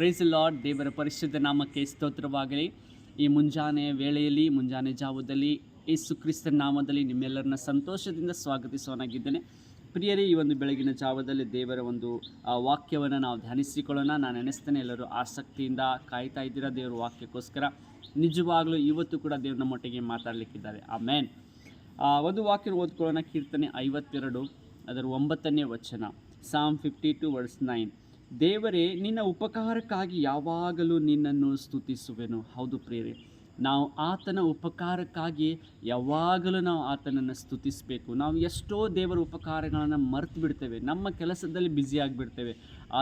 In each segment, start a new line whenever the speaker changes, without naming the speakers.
price lord ದೇವರ ಪರಿಶುದ್ಧ ನಾಮಕ್ಕೆ ಸ್ತೋತ್ರವಾಗಲಿ ಈ ಮುಂಜಾನೆ ವೇಳೆಯಲ್ಲಿ ಮುಂಜಾನೆ ಜಾವದಲ್ಲಿ ಯೇಸು ಕ್ರಿಸ್ತ ನಾಮದಲ್ಲಿ ನಿಮ್ಮೆಲ್ಲರನ್ನ ಸಂತೋಷದಿಂದ ಸ್ವಾಗತಿಸುವನಾಗಿದ್ದೇನೆ ಪ್ರಿಯರೇ ಈ ಒಂದು ಬೆಳಗಿನ ಜಾವದಲ್ಲಿ ದೇವರ ಒಂದು ವಾಕ್ಯವನ್ನು ನಾವು ಧ್ಯಾನಿಸಿಕೊಳ್ಳೋಣ ನಾನು ನೆನೆಸ್ತೇನೆ ಎಲ್ಲರೂ ಆಸಕ್ತಿಯಿಂದ ಕಾಯ್ತಾ ಇದ್ದೀರಾ ದೇವರ ವಾಕ್ಯಕ್ಕೋಸ್ಕರ ನಿಜವಾಗಲೂ ಇವತ್ತು ಕೂಡ ದೇವ್ರ ನಮ್ಮೊಟ್ಟಿಗೆ ಮಾತಾಡಲಿಕ್ಕಿದ್ದಾರೆ ಆ ಮೇನ್ ಒಂದು ವಾಕ್ಯ ಓದ್ಕೊಳ್ಳೋಣ ಕೀರ್ತನೆ ಐವತ್ತೆರಡು ಅದರ ಒಂಬತ್ತನೇ ವಚನ ಸಾಮ್ ಫಿಫ್ಟಿ ಟು ವರ್ಡ್ಸ್ ನೈನ್ ದೇವರೇ ನಿನ್ನ ಉಪಕಾರಕ್ಕಾಗಿ ಯಾವಾಗಲೂ ನಿನ್ನನ್ನು ಸ್ತುತಿಸುವೆನು ಹೌದು ಪ್ರೇರೆ ನಾವು ಆತನ ಉಪಕಾರಕ್ಕಾಗಿ ಯಾವಾಗಲೂ ನಾವು ಆತನನ್ನು ಸ್ತುತಿಸಬೇಕು ನಾವು ಎಷ್ಟೋ ದೇವರ ಉಪಕಾರಗಳನ್ನು ಮರೆತು ಬಿಡ್ತೇವೆ ನಮ್ಮ ಕೆಲಸದಲ್ಲಿ ಬ್ಯುಸಿ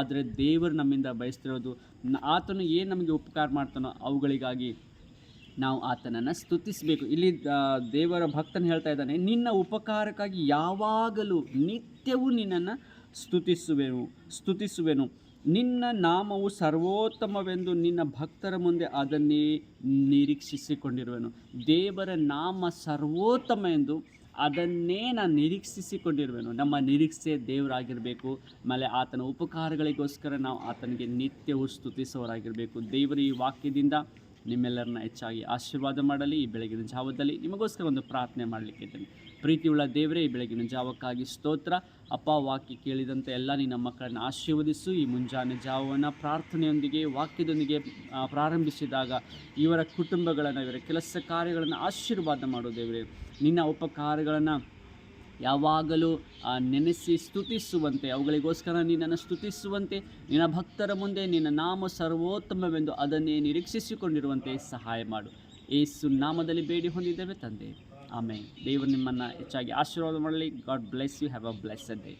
ಆದರೆ ದೇವರು ನಮ್ಮಿಂದ ಬಯಸ್ತಿರೋದು ಆತನು ಏನು ನಮಗೆ ಉಪಕಾರ ಮಾಡ್ತಾನೋ ಅವುಗಳಿಗಾಗಿ ನಾವು ಆತನನ್ನು ಸ್ತುತಿಸಬೇಕು ಇಲ್ಲಿ ದೇವರ ಭಕ್ತನು ಹೇಳ್ತಾ ಇದ್ದಾನೆ ನಿನ್ನ ಉಪಕಾರಕ್ಕಾಗಿ ಯಾವಾಗಲೂ ನಿತ್ಯವೂ ನಿನ್ನನ್ನು ಸ್ತುತಿಸುವೆನು ಸ್ತುತಿಸುವೆನು ನಿನ್ನ ನಾಮವು ಸರ್ವೋತ್ತಮವೆಂದು ನಿನ್ನ ಭಕ್ತರ ಮುಂದೆ ಅದನ್ನೇ ನಿರೀಕ್ಷಿಸಿಕೊಂಡಿರುವೆನು ದೇವರ ನಾಮ ಸರ್ವೋತ್ತಮ ಎಂದು ಅದನ್ನೇ ನಾನು ನಿರೀಕ್ಷಿಸಿಕೊಂಡಿರುವೆನು ನಮ್ಮ ನಿರೀಕ್ಷೆ ದೇವರಾಗಿರಬೇಕು ಆಮೇಲೆ ಆತನ ಉಪಕಾರಗಳಿಗೋಸ್ಕರ ನಾವು ಆತನಿಗೆ ನಿತ್ಯವೂ ಸ್ತುತಿಸೋರಾಗಿರಬೇಕು ದೇವರ ಈ ವಾಕ್ಯದಿಂದ ನಿಮ್ಮೆಲ್ಲರನ್ನ ಹೆಚ್ಚಾಗಿ ಆಶೀರ್ವಾದ ಮಾಡಲಿ ಈ ಬೆಳಗಿನ ಜಾವದಲ್ಲಿ ನಿಮಗೋಸ್ಕರ ಒಂದು ಪ್ರಾರ್ಥನೆ ಮಾಡಲಿಕ್ಕೆ ಇದ್ದೇನೆ ಪ್ರೀತಿಯುಳ್ಳ ದೇವರೇ ಈ ಬೆಳಗಿನ ಜಾವಕ್ಕಾಗಿ ಸ್ತೋತ್ರ ಅಪ್ಪ ವಾಕ್ಯ ಕೇಳಿದಂತೆ ಎಲ್ಲ ನಿನ್ನ ಮಕ್ಕಳನ್ನು ಆಶೀರ್ವದಿಸು ಈ ಮುಂಜಾನೆ ಜಾವವನ್ನು ಪ್ರಾರ್ಥನೆಯೊಂದಿಗೆ ವಾಕ್ಯದೊಂದಿಗೆ ಪ್ರಾರಂಭಿಸಿದಾಗ ಇವರ ಕುಟುಂಬಗಳನ್ನು ಇವರ ಕೆಲಸ ಕಾರ್ಯಗಳನ್ನು ಆಶೀರ್ವಾದ ಮಾಡೋ ದೇವರೇ ನಿನ್ನ ಉಪಕಾರಗಳನ್ನು ಯಾವಾಗಲೂ ನೆನೆಸಿ ಸ್ತುತಿಸುವಂತೆ ಅವುಗಳಿಗೋಸ್ಕರ ನಿನ್ನನ್ನು ಸ್ತುತಿಸುವಂತೆ ನಿನ್ನ ಭಕ್ತರ ಮುಂದೆ ನಿನ್ನ ನಾಮ ಸರ್ವೋತ್ತಮವೆಂದು ಅದನ್ನೇ ನಿರೀಕ್ಷಿಸಿಕೊಂಡಿರುವಂತೆ ಸಹಾಯ ಮಾಡು ಏಸು ನಾಮದಲ್ಲಿ ಬೇಡಿ ಹೊಂದಿದ್ದೇವೆ ತಂದೆ ಆಮೇಲೆ ದೇವರು ನಿಮ್ಮನ್ನು ಹೆಚ್ಚಾಗಿ ಆಶೀರ್ವಾದ ಮಾಡಲಿ God bless you have a bless day